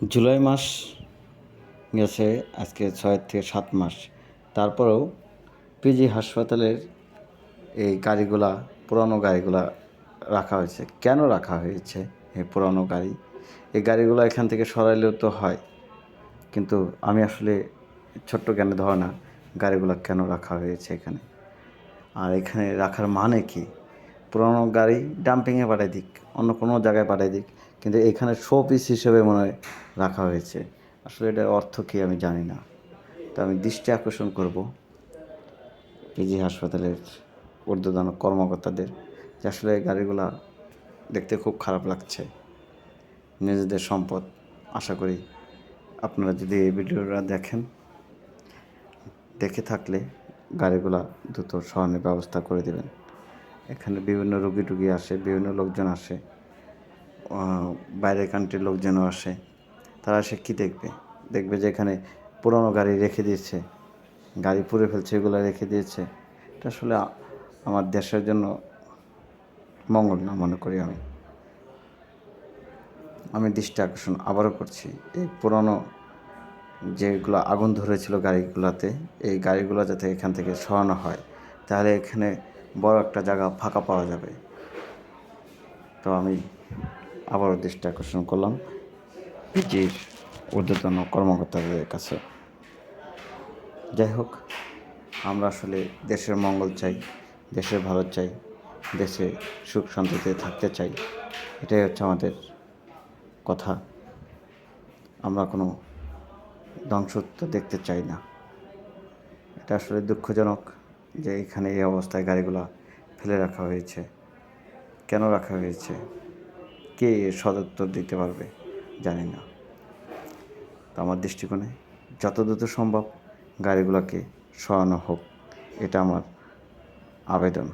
জুলাই মাস গেছে, আজকে ছয় থেকে সাত মাস। তারপরেও পিজি হাসপাতালের এই গাড়িগুলা, পুরানো গাড়িগুলা রাখা হয়েছে। কেন রাখা হয়েছে এই পুরানো গাড়ি? এই গাড়িগুলো এখান থেকে সরাইলেও তো হয়, কিন্তু আমি আসলে ছোট্ট জ্ঞানে ধরে না গাড়িগুলো কেন রাখা হয়েছে এখানে? আর এখানে রাখার মানে কি? পুরনো গাড়ি ডাম্পিংয়ে পাঠাই দিক, অন্য কোনো জায়গায় পাঠাই দিক। কিন্তু এখানে শো পিস হিসেবে মনে হয় রাখা হয়েছে। আসলে এটার অর্থ কী আমি জানি না। তো আমি দৃষ্টি আকর্ষণ করব পিজি হাসপাতালের ঊর্ধ্বতন কর্মকর্তাদের, যে আসলে গাড়িগুলা দেখতে খুব খারাপ লাগছে। নিজেদের সম্পদ, আশা করি আপনারা যদি এই ভিডিওটা দেখেন, দেখে থাকলে গাড়িগুলা দ্রুত সরানোর ব্যবস্থা করে দেবেন। এখানে বিভিন্ন রুগী টুগী আসে, বিভিন্ন লোকজন আসে বাইরের কান্ট্রির লোকজনও আসে। তারা এসে কী দেখবে? দেখবে যে এখানে পুরনো গাড়ি রেখে দিয়েছে, গাড়ি পুড়ে ফেলছে, এগুলো রেখে দিয়েছে। এটা আসলে আমার দেশের জন্য মঙ্গল না, মনে করি আমি। আমি দৃষ্টি আকর্ষণ আবারও করছি, এই পুরনো যেগুলো আগুন ধরেছিল গাড়িগুলোতে, এই গাড়িগুলো যাতে এখান থেকে সরানো হয়, তাহলে এখানে বড় একটা জায়গা ফাঁকা পাওয়া যাবে। তো আমি আবারও দৃষ্টি আকর্ষণ করলাম পিজির ঊর্ধ্বতন কর্মকর্তাদের কাছে। যাই হোক, আমরা আসলে দেশের মঙ্গল চাই দেশের ভালো চাই, দেশে সুখ শান্তিতে থাকতে চাই, এটাই হচ্ছে আমাদের কথা। আমরা কোনো ধ্বংসত্ব দেখতে চাই না। এটা আসলে দুঃখজনক। যে এখানে এই অবস্থায় গাড়িগুলো ফেলে রাখা হয়েছে। কেন রাখা হয়েছে? কে এর সদুত্তর দিতে পারবে? জানি না। তো আমার দৃষ্টিকোণে যত দ্রুত সম্ভব গাড়িগুলোকে সরানো হোক, এটা আমার আবেদন।